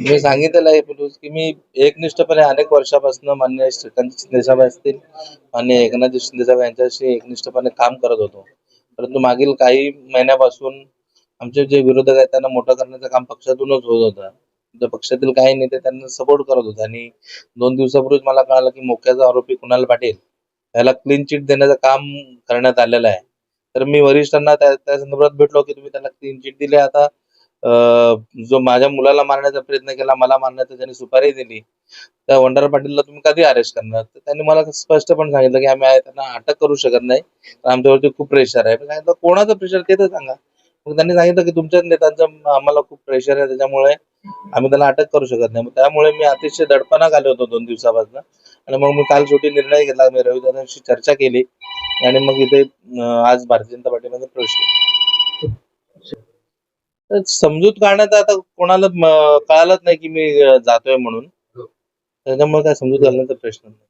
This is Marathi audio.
मी सांगितलेलं आहे पिलूस की मी एकनिष्ठपणे अनेक वर्षापासून मान्य श्रीकांत शिंदेसाहेब असतील मान्य एकनाथ शिंदेसाहेब यांच्याशी एकनिष्ठपणे काम करत होतो. परंतु मागील काही महिन्यापासून आमचे जे विरोधक आहेत त्यांना मोठं करण्याचं काम पक्षातूनच होत होतं. पक्षातील काही नेते त्यांना सपोर्ट करत होते आणि दोन दिवसापूर्वीच मला कळालं की मोक्याचा आरोपी कुणाल पाटील त्याला क्लीन चिट देण्याचं काम करण्यात आलेलं आहे. तर मी वरिष्ठांना त्या संदर्भात भेटलो की तुम्ही त्याला क्लीन चिट दिली. आता जो माझ्या मुलाला मारण्याचा प्रयत्न केला मला मारण्याचा त्यांनी सुपारी दिली. त्या वंडार पाटीलला तुम्ही कधी अरेस्ट करणार? तर त्यांनी मला स्पष्टपणे सांगितलं की आम्ही त्यांना अटक करू शकत नाही. आमच्यावरती खूप प्रेशर आहे. सांगितलं कोणाचं प्रेशर ते तर सांगा. मग त्यांनी सांगितलं की तुमच्याच नेत्यांचं आम्हाला खूप प्रेशर आहे त्याच्यामुळे आम्ही त्याला अटक करू शकत नाही. मग त्यामुळे मी अतिशय दडपणा आले होतो दोन दिवसापासून. आणि मग मी काल शेवटी निर्णय घेतला. मी रविदासांशी चर्चा केली. आणि मग इथे आज भारतीय जनता पार्टीमध्ये प्रवेश केला. समजूत काढण्याचं आता कोणाला कळालंच नाही की मी जातोय म्हणून. त्याच्यामुळे काय समजूत घालण्याचा प्रश्न नाही.